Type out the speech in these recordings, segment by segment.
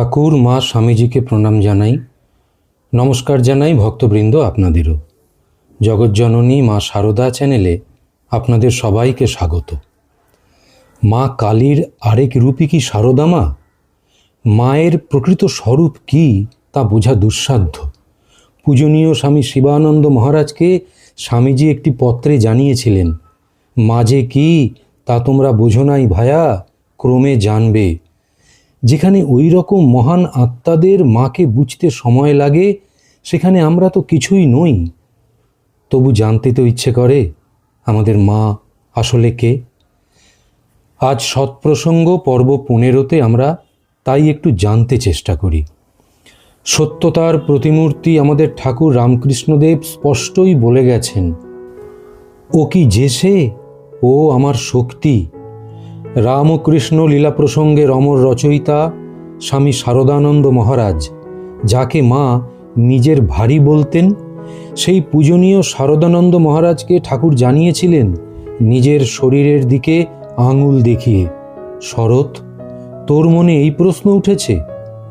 ঠাকুর, মা, স্বামীজিকে প্রণাম জানাই, নমস্কার জানাই ভক্তবৃন্দ আপনাদেরও। জগজ্জননী মা সারদা চ্যানেলে আপনাদের সবাইকে স্বাগত। মা কালীর আরেক রূপই কি সারদা মা? মায়ের প্রকৃত স্বরূপ কি তা বোঝা দুঃসাধ্য। পূজনীয় স্বামী শিবানন্দ মহারাজকে স্বামীজি একটি পত্রে জানিয়েছিলেন, মাঝে কি তা তোমরা বোঝো নাই ভায়া, ক্রমে জানবে। যেখানে ওই রকম মহান আত্মাদের মাকে বুঝতে সময় লাগে, সেখানে আমরা তো কিছুই নই। তবু জানতে তো ইচ্ছে করে, আমাদের মা আসলে কে? আজ সৎপ্রসঙ্গ পর্ব পনেরোতে আমরা তাই একটু জানতে চেষ্টা করি। সত্যতার প্রতিমূর্তি আমাদের ঠাকুর রামকৃষ্ণদেব স্পষ্টই বলে গেছেন, ও কি যে সে, ও আমার শক্তি রামকৃষ্ণ লীলা প্রসঙ্গের অমর রচয়িতা স্বামী শারদানন্দ মহারাজ, যাকে মা নিজের ভারী বলতেন, সেই পূজনীয় শারদানন্দ মহারাজকে ঠাকুর জানিয়েছিলেন নিজের শরীরের দিকে আঙুল দেখিয়ে। শরৎ, তোর মনে এই প্রশ্ন উঠেছে?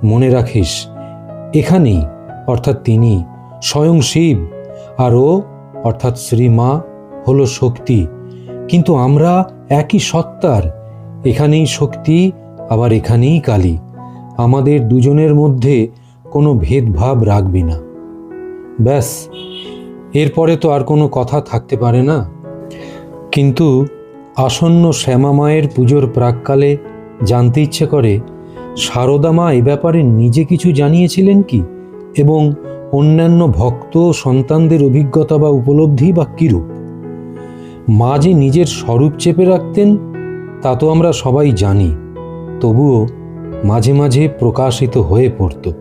মনে রাখিস, এখানেই, অর্থাৎ তিনি, স্বয়ং শিব, আর ও, অর্থাৎ শ্রীমা হলো শক্তি। কিন্তু আমরা একই সত্তার এখানেই শক্তি, আবার এখানেই কালী। আমাদের দুজনের মধ্যে কোনো ভেদভাব রাখবি না। ব্যাস, এরপরে তো আর কোনো কথা থাকতে পারে না। কিন্তু আসন্ন শ্যামা মায়ের পুজোর প্রাককালে জানতে ইচ্ছে করে, সারদা মা এ ব্যাপারে নিজে কিছু জানিয়েছিলেন কি? এবং অন্যান্য ভক্ত সন্তানদের অভিজ্ঞতা বা উপলব্ধি বা কীরূপ? মা যে নিজের স্বরূপ চেপে রাখতেন তা তো আমরা সবাই জানি, তবুও মাঝে মাঝে প্রকাশিত হয়ে পড়ত।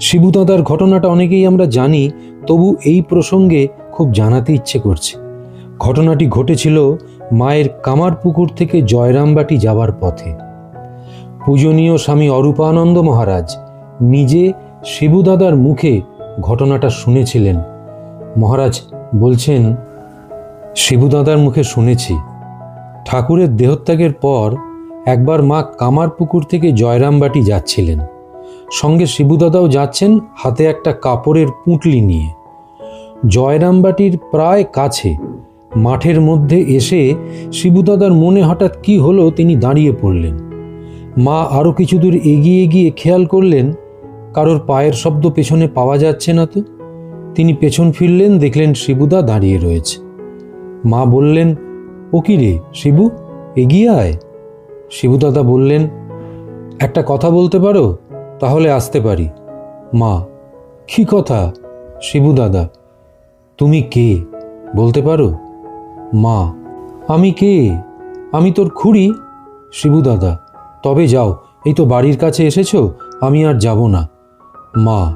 শিবুদাদার ঘটনাটা অনেকেই আমরা জানি, তবু এই প্রসঙ্গে খুব জানাতে ইচ্ছে করছে। ঘটনাটি ঘটেছিল মায়ের কামারপুকুর থেকে জয়রামবাটি যাবার পথে। পূজনীয় স্বামী অরূপানন্দ মহারাজ নিজে শিবুদাদার মুখে ঘটনাটা শুনেছিলেন। মহারাজ বলছেন শিবুদাদার মুখে শুনেছি। ঠাকুরের দেহত্যাগের পর একবার মা কামারপুকুর থেকে জয়রামবাটি যাচ্ছিলেন। সঙ্গে শিবুদাদাও যাচ্ছেন হাতে একটা কাপড়ের পুঁটলি নিয়ে। জয়রামবাটির প্রায় কাছে মাঠের মধ্যে এসে শিবুদাদার মনে হঠাৎ কি হলো তিনি দাঁড়িয়ে পড়লেন। মা আরও কিছু দূর এগিয়ে গিয়ে খেয়াল করলেন, কারোর পায়ের শব্দ পেছনে পাওয়া যাচ্ছে না তো। তিনি পেছন ফিরলেন, দেখলেন শিবুদা দাঁড়িয়ে রয়েছে। মা বললেন ও কি রে, শিবু? এগিয়ে আয়। শিবুদাদা বললেন, একটা কথা বলতে পারো? তাহলে আসতে পারি। মা, কি কথা? শিবুদাদা তুমি কে? বলতে পারো? মা, আমি কে? আমি তোর খুড়ি? শিবুদাদা তবে যাও, এই তো বাড়ির কাছে এসেছ, আমি আর যাব না। মা,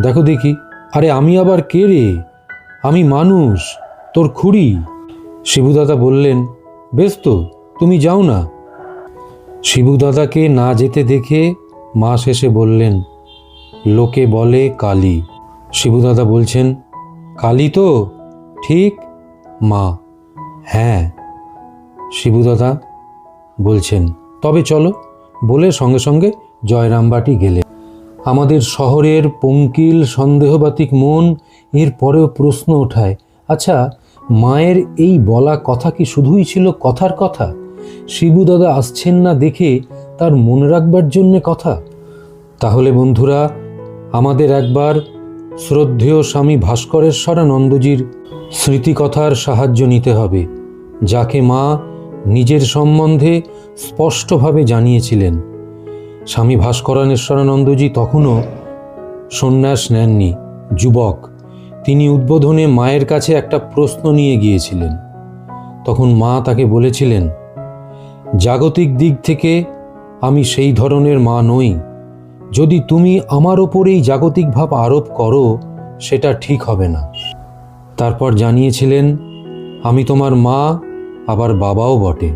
দেখো দেখি, আরে আমি আবার কে রে? আমি মানুষ, তোর খুড়ি। শিবুদাদা বললেন, বেশ তো, তুমি যাও না। শিবুদাদাকে না যেতে দেখে মা শেষে বললেন, লোকে বলে কালী। শিবুদাদা বলছেন, কালী তো, ঠিক, মা। হ্যাঁ শিবুদাদা বলছেন, তবে চলো, বলে সঙ্গে সঙ্গে জয়রামবাটি গেলে। আমাদের শহরের পঙ্কিল সন্দেহবাতিক মন, এর পরেও প্রশ্ন ওঠায়। আচ্ছা মায়ের এই বলা কথা কি শুধুই ছিল কথার কথা? শিবু দাদা আসছেন না দেখে তার মনে রাখবার জন্যে কথা। তাহলে বন্ধুরা, আমাদের একবার শ্রদ্ধেয় স্বামী ভাস্করেশ্বরানন্দজির স্মৃতিকথার সাহায্য নিতে হবে, যাকে মা নিজের সম্বন্ধে স্পষ্টভাবে জানিয়েছিলেন। স্বামী ভাস্করানেশ্বরানন্দজি তখনও সন্ন্যাস নেননি, যুবক। তিনি উদ্বোধনে মায়ের কাছে একটা প্রশ্ন নিয়ে গিয়েছিলেন। তখন মা তাকে বলেছিলেন, জাগতিক দিক থেকে আমি সেই ধরনের মা নই। যদি তুমি আমার ওপরেই জাগতিক ভাব আরোপ করো, সেটা ঠিক হবে না। তারপর জানিয়েছিলেন, আমি তোমার মা, আবার বাবাও বটে।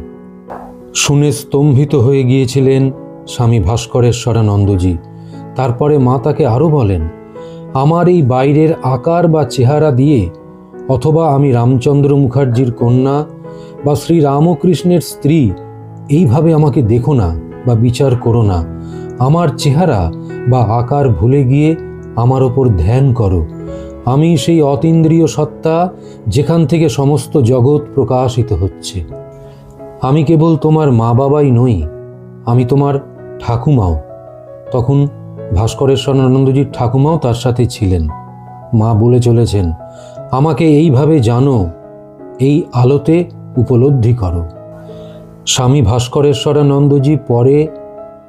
শুনে স্তম্ভিত হয়ে গিয়েছিলেন স্বামী ভাস্করেশ্বরানন্দজি। তারপরে মা তাকে আরও বলেন আমার এই বাইরের আকার বা চেহারা দিয়ে, অথবা আমি রামচন্দ্র মুখার্জির কন্যা বা শ্রী রামকৃষ্ণের স্ত্রী, এইভাবে আমাকে দেখো না বা বিচার করো না। আমার চেহারা বা আকার ভুলে গিয়ে আমার ওপর ধ্যান করো। আমি সেই অতীন্দ্রিয় সত্তা যেখান থেকে সমস্ত জগৎ প্রকাশিত হচ্ছে। আমি কেবল তোমার মা বাবাই নই, আমি তোমার ঠাকুমাও। তখন ভাস্করেশ্বরানন্দজির ঠাকুমাও তার সাথে ছিলেন। মা বলে চলেছেন, আমাকে এইভাবে জানো, এই আলোতে উপলব্ধি করো। স্বামী ভাস্করেশ্বরানন্দজি পরে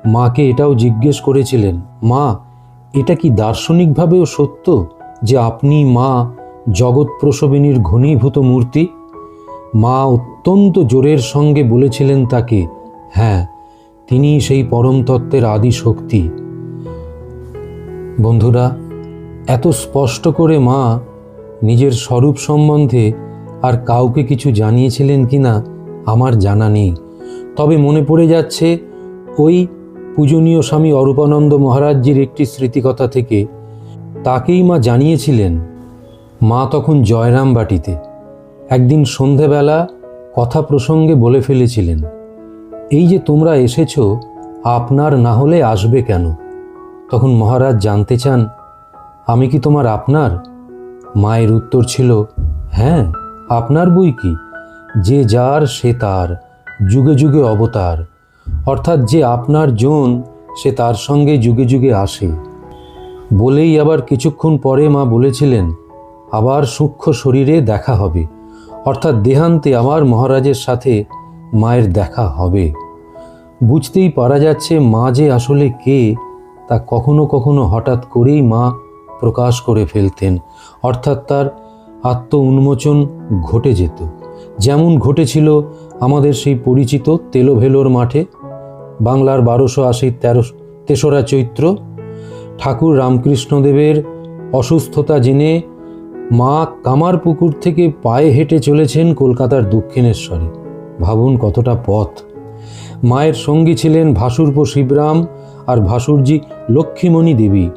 মাকে এটাও জিজ্ঞেস করেছিলেন, মা, এটা কি দার্শনিকভাবেও সত্য যে আপনি মা জগৎ প্রসবিনীর ঘনীভূত মূর্তি? মা অত্যন্ত জোরের সঙ্গে বলেছিলেন তাকে হ্যাঁ তিনি সেই পরম তত্ত্বের আদি শক্তি বন্ধুরা, এত স্পষ্ট করে মা নিজের স্বরূপ সম্বন্ধে আর কাউকে কিছু জানিয়েছিলেন কিনা আমার জানা নেই। তবে মনে পড়ে যাচ্ছে, ওই পূজনীয় স্বামী অরূপানন্দ মহারাজজির একটি স্মৃতিকথা থেকে তাকেই মা জানিয়েছিলেন। মা তখন জয়রাম বাটিতে একদিন সন্ধেবেলা কথা প্রসঙ্গে বলে ফেলেছিলেন, এই যে তোমরা এসেছ, আপনার না হলে আসবে কেন? তখন মহারাজ জানতে চান, আমি কি তোমার আপনার? মায়ের উত্তর ছিল হ্যাঁ আপনার বই কি? যে যার সে তার, যুগে যুগে অবতার। অর্থাৎ যে আপনার জন, সে তার সঙ্গে যুগে যুগে আসে। বলেই আবার কিছুক্ষণ পরে মা বলেছিলেন, আবার সূক্ষ্ম শরীরে দেখা হবে। অর্থাৎ দেহান্তে আমার মহারাজের সাথে মায়ের দেখা হবে। বুঝতেই পারা যাচ্ছে মা যে আসলে কে তা কখনো কখনো হঠাৎ করেই মা প্রকাশ করে ফেলতেন, অর্থাৎ তার আত্ম উন্মোচন ঘটে যেত। যেমন ঘটেছিল আমাদের সেই পরিচিত তেলোভেলোর মাঠে, বাংলার বারোশো আশি তেরো তেসরা চৈত্র, ঠাকুর রামকৃষ্ণদেবের অসুস্থতা জেনে মা কামারপুকুর থেকে পায়ে হেঁটে চলেছেন কলকাতার দক্ষিণেশ্বরে। ভাবুন কতটা পথ। মায়ের সঙ্গী ছিলেন ভাসুরপ শিবরাম আর ভাসুরজি লক্ষ্মীমণি দেবী।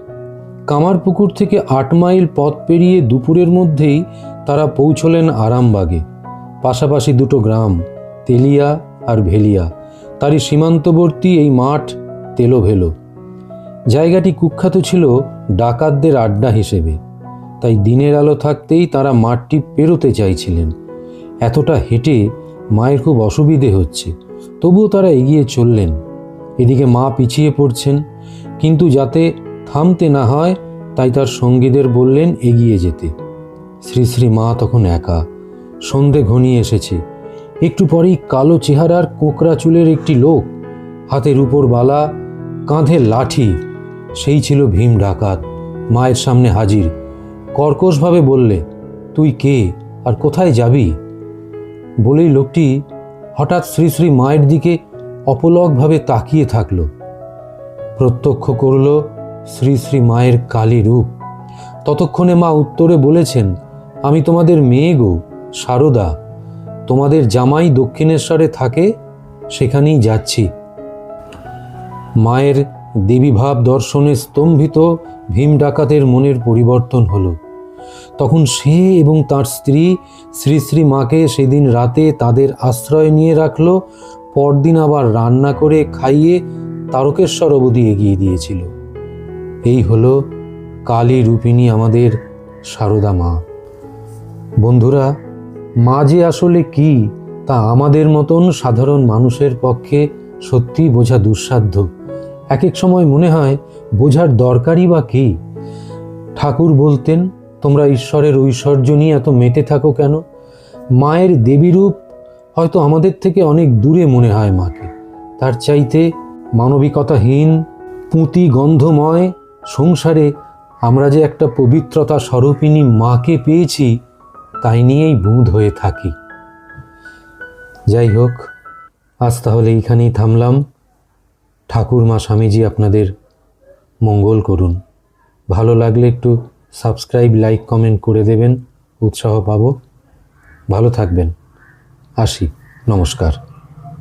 কামারপুকুর থেকে আট মাইল পথ পেরিয়ে দুপুরের মধ্যেই তারা পৌঁছলেন আরামবাগে। পাশাপাশি দুটো গ্রাম, তেলিয়া আর ভেলিয়া। তারই সীমান্তবর্তী এই মাঠ তেলোভেলো। জায়গাটি কুখ্যাত ছিল ডাকাতদের আড্ডা হিসেবে। তাই দিনের আলো থাকতেই তারা মাঠটি পেরোতে চাইছিলেন। এতটা হেঁটে মায়ের খুব অসুবিধে হচ্ছে। তবুও তারা এগিয়ে চললেন। এদিকে মা পিছিয়ে পড়ছেন, কিন্তু যাতে থামতে না হয়, তাই তার সঙ্গীদের বললেন এগিয়ে যেতে। শ্রী শ্রী মা তখন একা, সন্ধে ঘনিয়ে এসেছে। একটু পরেই কালো চেহারার কোঁকড়া চুলের একটি লোক, হাতের উপর বালা, কাঁধে লাঠি, সেই ছিল ভীম ডাকাত, মায়ের সামনে হাজির। কর্কশভাবে বললে, তুই কে? আর কোথায় যাবি? বলেই লোকটি হঠাৎ শ্রী শ্রী মায়ের দিকে অপলকভাবে তাকিয়ে থাকল। প্রত্যক্ষ করল, শ্রী শ্রী মায়ের কালী রূপ। ততক্ষণে মা উত্তরে বলেছেন, আমি তোমাদের মেয়ে গো, সারদা। তোমাদের জামাই দক্ষিণেশ্বরে থাকে, সেখানেই যাচ্ছি। মায়ের দেবীভাব দর্শনে স্তম্ভিত ভীম ডাকাতের মনের পরিবর্তন হলো। তখন সে এবং তার স্ত্রী শ্রী শ্রী মাকে সেদিন রাতে তাদের আশ্রয় নিয়ে রাখল, পরদিন আবার রান্না করে খাইয়ে তারকেশ্বর অবধি এগিয়ে দিয়েছিল। এই হলো কালী রূপিণী আমাদের সারদা মা। বন্ধুরা, মা যে আসলে কি তা আমাদের মতন সাধারণ মানুষের পক্ষে সত্যিই বোঝা দুঃসাধ্য। এক এক সময় মনে হয়, বোঝার দরকারই বা কী? ঠাকুর বলতেন তোমরা ঈশ্বরের ঐশ্বর্য নিয়ে এত মেতে থাকো কেন? মায়ের দেবীরূপ হয়তো আমাদের থেকে অনেক দূরে মনে হয় মাকে। তার চাইতে মানবিকতাহীন, পুঁতি গন্ধময় সংসারে আমরা যে একটা পবিত্রতা স্বরূপিণী মাকে পেয়েছি, তাই নিয়েই বুঁদ হয়ে থাকি। যাই হোক আজ তাহলে এইখানেই থামলাম। ঠাকুর মা স্বামীজি আপনাদের মঙ্গল করুন। ভালো লাগলে একটু সাবস্ক্রাইব লাইক কমেন্ট করে দেবেন। উৎসাহ পাব। ভালো থাকবেন। আসি। নমস্কার।